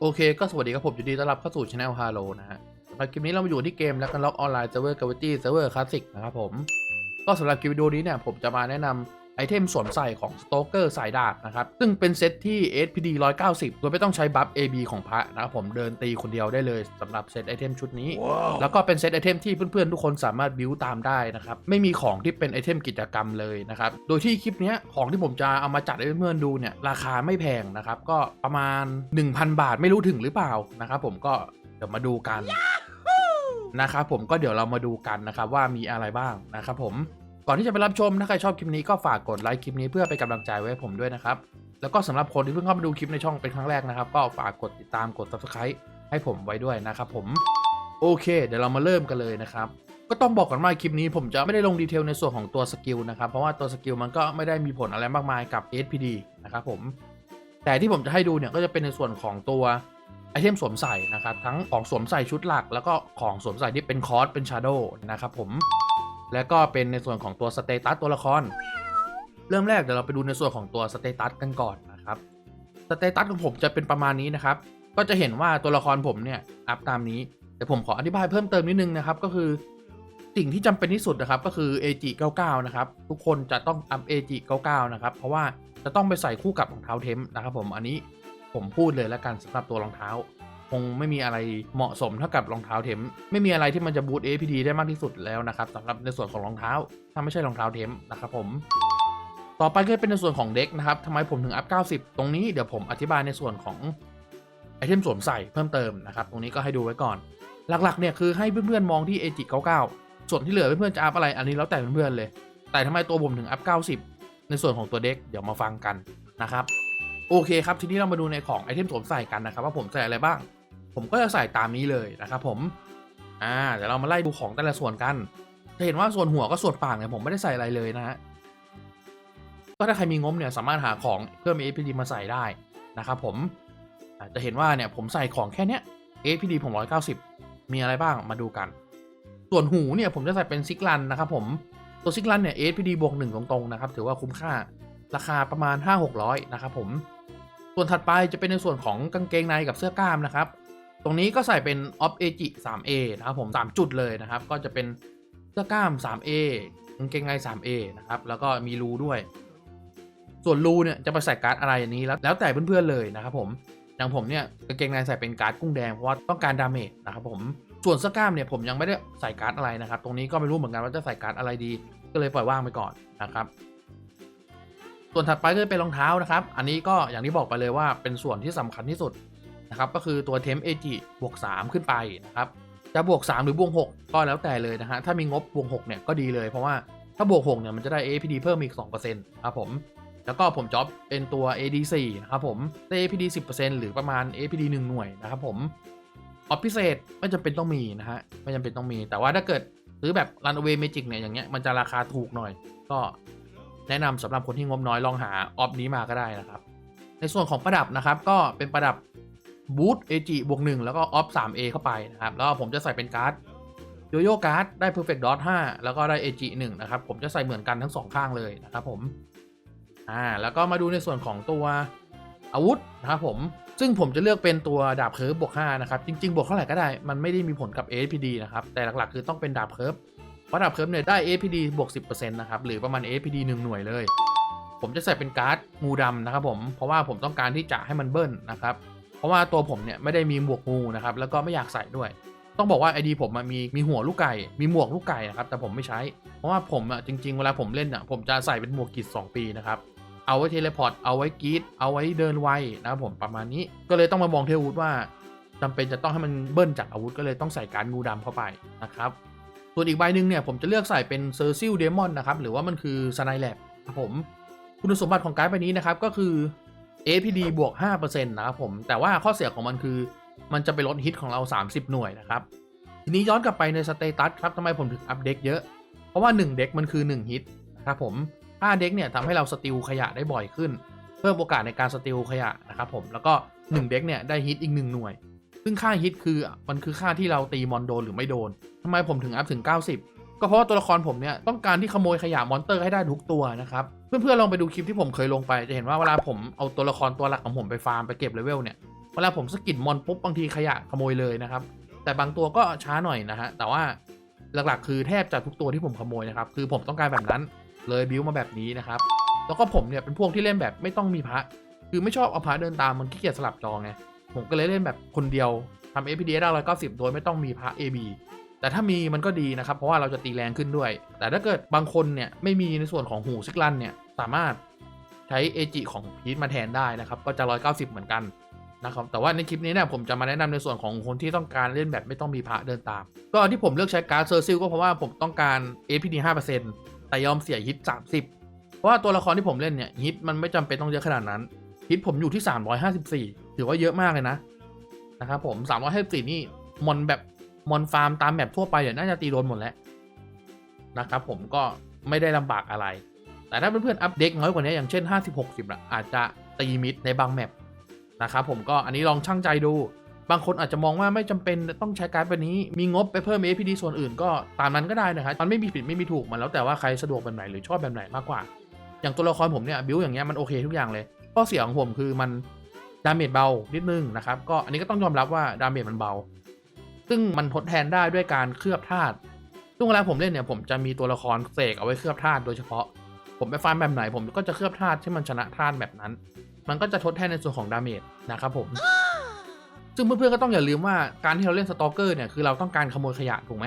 โอเคก็สวัสดีครับผมยินดีต้อนรับเข้าสู่ช anel ฮาโลนะฮะสำหรับคลิปนี้เรามาอยู่ที่เกมแล้วกันล็อกออนไลน์เซิร์ฟเวอร์กาวิตี้เซิร์ฟเวอร์คลาสสิกนะครับผม ก็สำหรับคลิปวิดีโอนี้เนี่ยผมจะมาแนะนำ ไอเทมสวมใส่ของสโตเกอร์สายดาบนะครับ ซึ่งเป็นเซตที่ SPD 190 โดยไม่ต้องใช้บัฟ AB ของพระนะครับผมเดินตีคนเดียวได้เลยสำหรับเซตไอเทมชุดนี้แล้วก็เป็นเซตไอเทมที่เพื่อนๆ ทุกคนสามารถบิวตามได้นะครับ ไม่มีของที่เป็นไอเทมกิจกรรมเลยนะครับ โดยที่คลิปเนี้ยของที่ผมจะเอามาจัดให้เพื่อนๆดูเนี่ยราคาไม่แพงนะครับ ก็ประมาณ 1,000 บาทไม่รู้ถึงหรือเปล่านะครับผมก็เดี๋ยวมาดูกันนะครับผมก็เดี๋ยวเรามาดูกันนะครับว่ามีอะไรบ้างนะครับผม ก่อนที่จะไปรับชมถ้าใครชอบคลิปนี้ก็ฝากกดไลค์คลิปนี้เพื่อเป็นกำลังใจไว้ผมด้วยนะครับ แล้วก็สำหรับคนที่เพิ่งเข้ามาดูคลิปในช่องเป็นครั้งแรกนะครับ ก็ฝากกดติดตามกด subscribe ให้ผมไว้ด้วยนะครับผมโอเค เดี๋ยวเรามาเริ่มกันเลยนะครับก็ต้องบอกก่อนว่าคลิปนี้ผมจะไม่ได้ลงดีเทลในส่วนของตัวสกิลนะครับ เพราะว่าตัวสกิลมันก็ไม่ได้มีผลอะไรมากมายกับ SPD นะครับผม แต่ที่ผมจะให้ดูเนี่ยก็จะเป็นในส่วนของตัวไอเทมสวมใส่นะครับ ทั้งของสวมใส่ชุดหลัก แล้วก็ของสวมใส่ที่เป็นคอร์สเป็นชาร์โดนะครับผม แล้วก็เป็นในส่วนของตัวสเตตัสตัวละคร เริ่มแรกเดี๋ยวเราไปดูในส่วนของตัวสเตตัสกันก่อนนะครับสเตตัสของผมจะเป็นประมาณนี้นะครับ ก็จะเห็นว่าตัวละครผมเนี่ยอัพตามนี้แต่ผมขออธิบายเพิ่มเติมนิดนึงนะครับ ก็คือสิ่งที่จำเป็นที่สุดนะครับ ก็คือ AG 99นะครับ ทุกคนจะต้องอัพ AG 99นะครับ เพราะว่าจะต้องไปใส่คู่กับรองเท้าเทมนะครับผมอันนี้ผมพูดเลยแล้วกันสำหรับตัวรองเท้า คงไม่มีอะไรเหมาะสมเท่ากับรองเท้าเทม ไม่มีอะไรที่มันจะบูต APD ได้มากที่สุดแล้วนะครับสำหรับในส่วนของรองเท้า ถ้าไม่ใช่รองเท้าเทมนะครับผมต่อไปก็เป็นในส่วนของเด็กนะครับทำไมผมถึงอัพ 90 ตรงนี้เดี๋ยวผมอธิบายในส่วนของไอเทมสวมใส่เพิ่มเติมนะครับ ตรงนี้ก็ให้ดูไว้ก่อน หลักๆเนี่ยคือให้เพื่อนๆมองที่ AG 99 ส่วนที่เหลือเพื่อนๆจะอัพอะไรอันนี้แล้วแต่เพื่อนๆเลย แต่ทำไมตัวผมถึงอัพ 90 ในส่วนของตัวเด็กเดี๋ยวมาฟังกันนะครับ โอเคครับ ทีนี้เรามาดูในของไอเทมสวมใส่กันนะครับว่าผมใส่อะไรบ้าง ผมก็จะใส่ตามนี้เลยนะครับผม อ่าเดี๋ยวเรามาไล่ดูของแต่ละส่วนกันจะเห็นว่าส่วนหัวก็ส่วนปากเนี่ยผมไม่ได้ใส่อะไรเลยนะฮะ ก็ถ้าใครมีงบเนี่ยสามารถหาของเพิ่ม APD มาใส่ได้นะครับผมจะเห็นว่าเนี่ยผมใส่ของแค่เนี้ย APD ผม190 มีอะไรบ้างมาดูกัน ส่วนหูเนี่ยผมจะใส่เป็นซิกลันนะครับผมตัวซิกลันเนี่ย APD บวกหนึ่งตรงๆนะครับถือว่าคุ้มค่าราคาประมาณ 5-600 นะครับผม ส่วนถัดไปจะเป็นในส่วนของกางเกงในกับเสื้อกล้ามนะครับ ตรงนี้ก็ใส่เป็น Off AG 3A นะครับผม 3 จุดเลยนะครับ ก็จะเป็นเสื้อกล้าม 3A กางเกงใน 3A นะครับ แล้วก็มีรูด้วย ส่วนรูเนี่ยจะไปใส่การ์ดอะไรอันนี้แล้วแล้วแต่เพื่อนๆเลยนะครับผมอย่างผมเนี่ยกางเกงในใส่เป็นการ์ดกุ้งแดงเพราะว่าต้องการดาเมจนะครับผมส่วนเสื้อกล้ามเนี่ยผมยังไม่ได้ใส่การ์ดอะไรนะครับ ตรงนี้ก็ไม่รู้เหมือนกันว่าจะใส่การ์ดอะไรดี ก็เลยปล่อยว่างไปก่อนนะครับ ส่วนถัดไปก็จะเป็นรองเท้านะครับ อันนี้ก็อย่างที่บอกไปเลยว่าเป็นส่วนที่สำคัญที่สุด นะครับก็คือตัวเทมเอจิบวก 3 ขึ้นไปนะครับจะบวก 3 หรือบวก 6 ก็แล้วแต่เลยนะฮะถ้ามีงบบวก6เนี่ยก็ดีเลยเพราะว่าถ้าบวก6เนี่ยมันจะได้ APD เพิ่มอีก2%ครับผมแล้วก็ผมจ็อบเป็นตัว AD4 นะครับผมได้ APD 10%หรือประมาณ APD 1 หน่วยนะครับผมออฟพิเศษไม่จำเป็นต้องมีนะฮะไม่จำเป็นต้องมี แต่ว่าถ้าเกิดซื้อแบบ Runaway Magic เนี่ยอย่างเงี้ยมันจะราคาถูกหน่อย ก็แนะนำสำหรับคนที่งบน้อยลองหาออฟนี้มาก็ได้นะครับ ในส่วนของประดับนะครับก็เป็นประดับ บูท AG บวก1แล้วก็ออฟ 3A เอเข้าไปนะครับ แล้วผมจะใส่เป็นการ์ดโยโย่การ์ดได้ Perfect Dot 5แล้วก็ได้ AG 1นะครับ ผมจะใส่เหมือนกันทั้งสองข้างเลยนะครับผมอ่าแล้วก็มาดูในส่วนของตัวอาวุธนะครับผมซึ่งผมจะเลือกเป็นตัวดาบเคิร์ฟบวก5นะครับ จริง ๆ บวกเท่าไหร่ก็ได้ มันไม่ได้มีผลกับ APD นะครับ แต่หลักๆ คือต้องเป็นดาบเคิร์ฟเพราะดาบเคิร์ฟเนี่ยได้ APD บวก 10%นะครับ หรือประมาณ APD 1 หน่วยเลย ผมจะใส่เป็นการ์ดงูดำนะครับผม เพราะว่าผมต้องการที่จะให้มันเบิ้ลนะครับ เพราะว่าตัวผมเนี่ยไม่ได้มีหมวกงูนะครับแล้วก็ไม่อยากใส่ด้วย ต้องบอกว่าไอดีผมอะมีมีหัวลูกไก่ มีหมวกลูกไก่นะครับแต่ผมไม่ใช้ เพราะว่าผมอะจริง ๆ เวลาผมเล่นอะผมจะใส่เป็นหมวกกิจ2ปีนะครับเอาไว้เทเลพอร์ตเอาไว้กีดเอาไว้เดินไวนะครับผมประมาณนี้ก็เลยต้องมามองเทวุธว่าจำเป็นจะต้องให้มันเบิ้ลจากอาวุธก็เลยต้องใส่การงูดำเข้าไปนะครับส่วนอีกใบหนึ่งเนี่ยผมจะเลือกใส่เป็นเซอร์ซิลเดมอนนะครับหรือว่ามันคือสไนแลบครับผมคุณสมบัติของการ์ดใบนี้นะครับก็คือ APD บวก 5%นะครับผม แต่ว่าข้อเสียของมันคือ มันจะไปลดฮิตของเรา 30 หน่วยนะครับ ทีนี้ย้อนกลับไปในสเตตัสครับทำไมผมถึงอัพเด็กเยอะ เพราะว่า 1 เด็กมันคือ 1 ฮิตนะครับผม5เด็กเนี่ยทำให้เราสติลขยะได้บ่อยขึ้น เพิ่มโอกาสในการสติลขยะนะครับผม แล้วก็ 1 เด็กเนี่ยได้ฮิตอีก 1 หน่วย ซึ่งค่าฮิตคือมันคือค่าที่เราตีมอนโดนหรือไม่โดนทำไมผมถึงอัพถึง 90 ก็เพราะว่าตัวละครผมเนี่ยต้องการที่ขโมยขยะมอนเตอร์ให้ได้ทุกตัวนะครับเพื่อนๆลองไปดูคลิปที่ผมเคยลงไปจะเห็นว่าเวลาผมเอาตัวละครตัวหลักของผมไปฟาร์มไปเก็บเลเวลเนี่ยเวลาผมสกิดมอนปุ๊บบางทีขยะขโมยเลยนะครับแต่บางตัวก็ช้าหน่อยนะฮะแต่ว่าหลักๆ คือแทบจะทุกตัวที่ผมขโมยนะครับคือผมต้องการแบบนั้นเลยบิวมาแบบนี้นะครับแล้วก็ผมเนี่ยเป็นพวกที่เล่นแบบไม่ต้องมีพระคือไม่ชอบเอาพระเดินตามมันขี้เกียจสลับจองไงผมก็เลยเล่นแบบคนเดียวทำ APD ได้ร้อยเก้าสิบโดยไม่ต้องมีพระ AB แต่ถ้ามีมันก็ดีนะครับ เพราะว่าเราจะตีแรงขึ้นด้วย แต่ถ้าเกิดบางคนเนี่ยไม่มีในส่วนของหูซิกลันเนี่ยสามารถใช้เอจิของพีทมาแทนได้นะครับ ก็จะร้อยเก้าสิบเหมือนกันนะครับแต่ว่าในคลิปนี้เนี่ยผมจะมาแนะนำในส่วนของคนที่ต้องการเล่นแบบไม่ต้องมีพระเดินตาม ก็ที่ผมเลือกใช้การ์ดเซอร์ซิลก็เพราะว่าผมต้องการ APD 5%แต่ยอมเสียฮิต 30 เพราะว่าตัวละครที่ผมเล่นเนี่ยฮิตมันไม่จำเป็นต้องเยอะขนาดนั้นฮิตผมอยู่ที่ 354 ถือว่าเยอะมากเลยนะนะครับผม 354 นี่มอนแบบ มอนฟาร์มตามแบบทั่วไปเนี่ยน่าจะตีโดนหมดแล้วนะครับผมก็ไม่ได้ลำบากอะไร แต่ถ้าเพื่อนๆอัพเด็กน้อยกว่านี้อย่างเช่น 50-60ละอาจจะตีมิดในบางแมปนะครับผมก็อันนี้ลองช่างใจดู บางคนอาจจะมองว่าไม่จำเป็นต้องใช้การ์ดแบบนี้มีงบไปเพิ่ม APD ส่วนอื่นก็ตามนั้นก็ได้นะครับมันไม่มีผิดไม่มีถูกมันแล้วแต่ว่าใครสะดวกแบบไหนหรือชอบแบบไหนมากกว่า อย่างตัวละครผมเนี่ยบิวอย่างเงี้ยมันโอเคทุกอย่างเลยข้อเสียของผมคือมันดาเมจเบานิดนึงนะครับก็อันนี้ก็ต้องยอมรับว่าดาเมจมันเบา ซึ่งมันทดแทนได้ด้วยการเคลือบธาตุซึ่งเวลาผมเล่นเนี่ยผมจะมีตัวละครเสกเอาไว้เคลือบธาตุโดยเฉพาะ ผมไปฟาร์มแบบไหนผมก็จะเคลือบธาตุที่มันชนะธาตุแบบนั้น มันก็จะทดแทนในส่วนของดาเมจนะครับผม ซึ่งเพื่อนๆก็ต้องอย่าลืมว่าการที่เราเล่นสตอกเกอร์เนี่ยคือเราต้องการขโมยขยะถูกไหม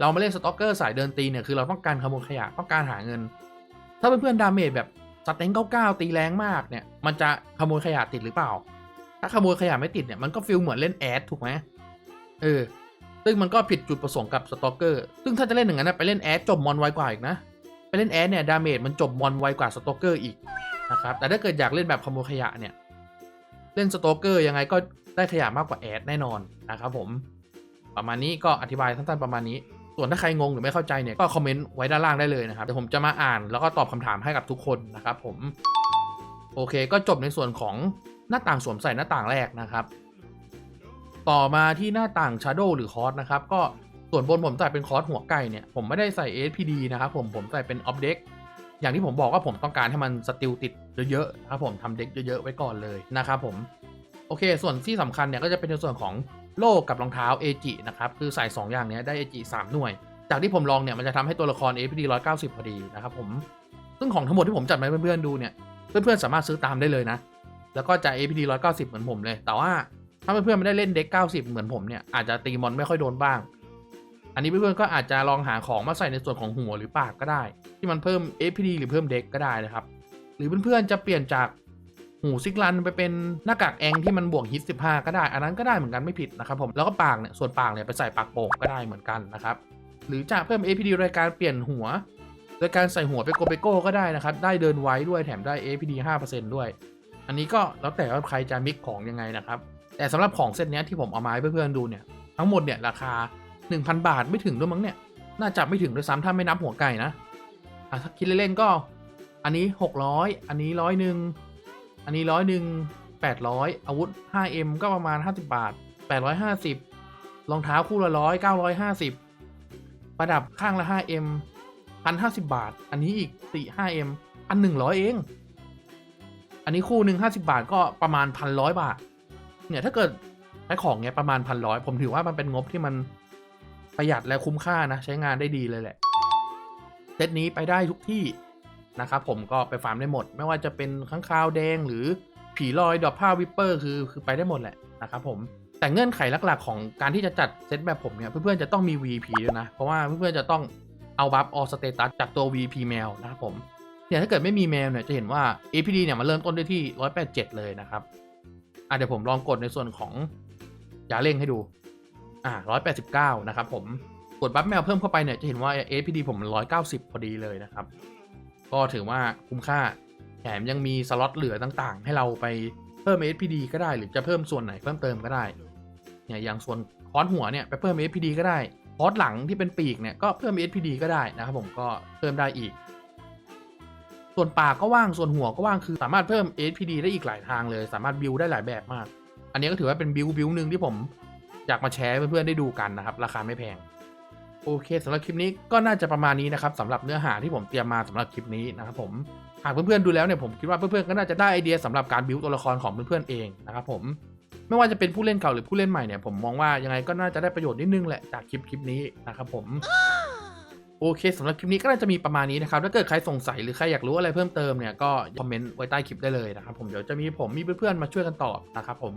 เรามาเล่นสตอกเกอร์สายเดินตีเนี่ยคือเราต้องการขโมยขยะต้องการหาเงิน ถ้าเพื่อนๆดาเมจแบบสเต็งเก้าตีแรงมากเนี่ย มันจะขโมยขยะติดหรือเปล่า ถ้าขโมยขยะไม่ติดเนี่ยมันก็ฟีลเหมือนเล่นแอดถูกไหม เออ ซึ่งมันก็ผิดจุดประสงค์กับสตอกเกอร์ ซึ่งถ้าจะเล่นอย่างนั้นไปเล่นแอดจบมอนไวกว่าอีกนะ ไปเล่นแอดเนี่ยดาเมจมันจบมอนไวกว่าสตอกเกอร์อีกนะครับ แต่ถ้าเกิดอยากเล่นแบบขโมยขยะเนี่ย เล่นสตอกเกอร์ยังไงก็ได้ขยะมากกว่าแอดแน่นอนนะครับผม ประมาณนี้ก็อธิบายสั้นๆประมาณนี้ ส่วนถ้าใครงงหรือไม่เข้าใจเนี่ยก็คอมเมนต์ไว้ด้านล่างได้เลยนะครับ เดี๋ยวผมจะมาอ่านแล้วก็ตอบคำถามให้กับทุกคนนะครับผม โอเค ก็จบในส่วนของหน้าต่างสวมใส่หน้าต่างแรกนะครับ ต่อมาที่หน้าต่าง Shadow หรือคอร์สนะครับ ก็ส่วนบนผมใส่เป็นคอร์สหัวไก่เนี่ย ผมไม่ได้ใส่ SPD นะครับผมผมใส่เป็น Object อย่างที่ผมบอกว่าผมต้องการให้มันสติลติดเยอะๆนะครับผมทำเด็กเยอะๆไว้ก่อนเลยนะครับผมโอเค ส่วนที่สำคัญเนี่ยก็จะเป็นในส่วนของโล่กับรองเท้า AG นะครับคือใส่ 2 อย่างเนี้ยได้ AG 3หน่วย จากที่ผมลองเนี่ยมันจะทำให้ตัวละคร APD 190 พอดีนะครับผมซึ่งของทั้งหมดที่ผมจัดมาให้เพื่อนๆดูเนี่ยเพื่อนๆสามารถซื้อตามได้เลยนะ แล้วก็จะ APD 190 เหมือนผมเลย แต่ว่า ถ้าเพื่อนๆไม่ได้เล่นเด็ก 90 เหมือนผมเนี่ยอาจจะตีมอนไม่ค่อยโดนบ้าง อันนี้เพื่อนๆก็อาจจะลองหาของมาใส่ในส่วนของหัวหรือปากก็ได้ ที่มันเพิ่ม APD หรือเพิ่มเด็กก็ได้นะครับ หรือเพื่อนๆจะเปลี่ยนจากหูซิกลันไปเป็นหน้ากากแองที่มันบวกฮิต15 ก็ได้ อันนั้นก็ได้เหมือนกันไม่ผิดนะครับผมแล้วก็ปากเนี่ยส่วนปากเนี่ยไปใส่ปากโป่งก็ได้เหมือนกันนะครับหรือจะเพิ่ม APD โดยการเปลี่ยนหัวโดยการใส่หัวไปโกเปโก้ก็ได้นะครับ ได้เดินไว้ด้วยแถมได้ APD 5%ด้วย อันนี้ก็แล้วแต่ว่าใครจะมิกของยังไงนะครับ แต่สำหรับของเซตเนี้ยที่ผมเอามาให้เพื่อนๆดูเนี่ยทั้งหมดเนี่ยราคา 1,000 บาทไม่ถึงด้วยมั้งเนี่ยน่าจะไม่ถึงด้วยซ้ำถ้าไม่นับหัวไก่นะอะถ้าคิดเล่นๆก็ อันนี้ 600 อันนี้ร้อยหนึ่งอันนี้ร้อยหนึ่งแปดร้อยอาวุธ 5M ก็ประมาณ 50 บาท 850รองเท้าคู่ละร้อย950 ประดับข้างละ 5M 1,050 บาท อันนี้อีก 4 5M อัน 100 เอง อันนี้คู่หนึ่ง50 บาทก็ประมาณ 1,100 บาท เนี่ยถ้าเกิดใช้ของเนี้ยประมาณ1,100ผมถือว่ามันเป็นงบที่มันประหยัดและคุ้มค่านะ ใช้งานได้ดีเลยแหละเซตนี้ไปได้ทุกที่นะครับผมก็ไปฟาร์มได้หมด ไม่ว่าจะเป็นข้างคาวแดงหรือผีลอยดอกผ้าวิปเปอร์คือคือไปได้หมดแหละนะครับผมแต่เงื่อนไขหลักๆ ของการที่จะจัดเซตแบบผมเนี่ย เพื่อนๆจะต้องมี VP ด้วยนะ เพราะว่าเพื่อนๆจะต้องเอาบัฟออสเตตัสจากตัว VP แมวนะครับผมเนี่ยถ้าเกิดไม่มีแมวเนี่ยจะเห็นว่า APD เนี่ยมันเริ่มต้นด้วยที่ 187 เลยนะครับ อะเดี๋ยวผมลองกดในส่วนของยาเร่งให้ดู อ่า189นะครับผม กดบัฟแมวเพิ่มเข้าไปเนี่ยจะเห็นว่า APD ผมมัน190พอดีเลยนะครับ ก็ถือว่าคุ้มค่า แถมยังมีสล็อตเหลือต่างๆ ให้เราไปเพิ่ม SPD ก็ได้ หรือจะเพิ่มส่วนไหนเพิ่มเติมก็ได้ เนี่ยอย่างส่วนคอร์สหัวเนี่ยไปเพิ่ม SPD ก็ได้คอร์สหลังที่เป็นปีกเนี่ยก็เพิ่ม SPD ก็ได้นะครับผมก็เพิ่มได้อีก ส่วนปากก็ว่างส่วนหัวก็ว่างคือสามารถเพิ่ม SPD ได้อีกหลายทางเลย สามารถบิวได้หลายแบบมาก อันนี้ก็ถือว่าเป็นบิวบิวหนึ่งที่ผมอยากมาแชร์เพื่อนๆได้ดูกันนะครับ ราคาไม่แพง โอเคสำหรับคลิปนี้ก็น่าจะประมาณนี้นะครับสำหรับเนื้อหาที่ผมเตรียมมาสำหรับคลิปนี้นะครับผมหากเพื่อนๆดูแล้วเนี่ยผมคิดว่าเพื่อนๆก็น่าจะได้ไอเดียสำหรับการบิวตัวละครของเพื่อนๆเองนะครับผมไม่ว่าจะเป็นผู้เล่นเก่าหรือผู้เล่นใหม่เนี่ยผมมองว่ายังไงก็น่าจะได้ประโยชน์นิดนึงแหละจากคลิปคลิปนี้นะครับผม โอเคสำหรับคลิปนี้ก็น่าจะมีประมาณนี้นะครับ ถ้าเกิดใครสงสัยหรือใครอยากรู้อะไรเพิ่มเติมเนี่ยก็คอมเมนต์ไว้ใต้คลิปได้เลยนะครับผมเดี๋ยวจะมีผมมีเพื่อนๆมาช่วยกันตอบนะครับผม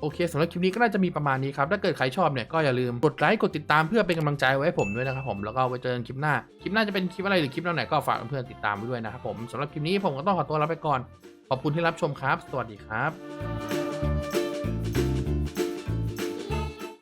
โอเคสำหรับคลิปนี้ก็น่าจะมีประมาณนี้ครับ ถ้าเกิดใครชอบเนี่ยก็อย่าลืมกดไลค์กดติดตามเพื่อเป็นกำลังใจไว้ให้ผมด้วยนะครับผมแล้วก็ไว้เจอกันคลิปหน้า คลิปหน้าจะเป็นคลิปอะไรหรือคลิปแนวไหนก็ฝากเพื่อนๆติดตามไว้ด้วยนะครับผมสำหรับคลิปนี้ผมก็ต้องขอตัวลาไปก่อน ขอบคุณที่รับชมครับ สวัสดีครับ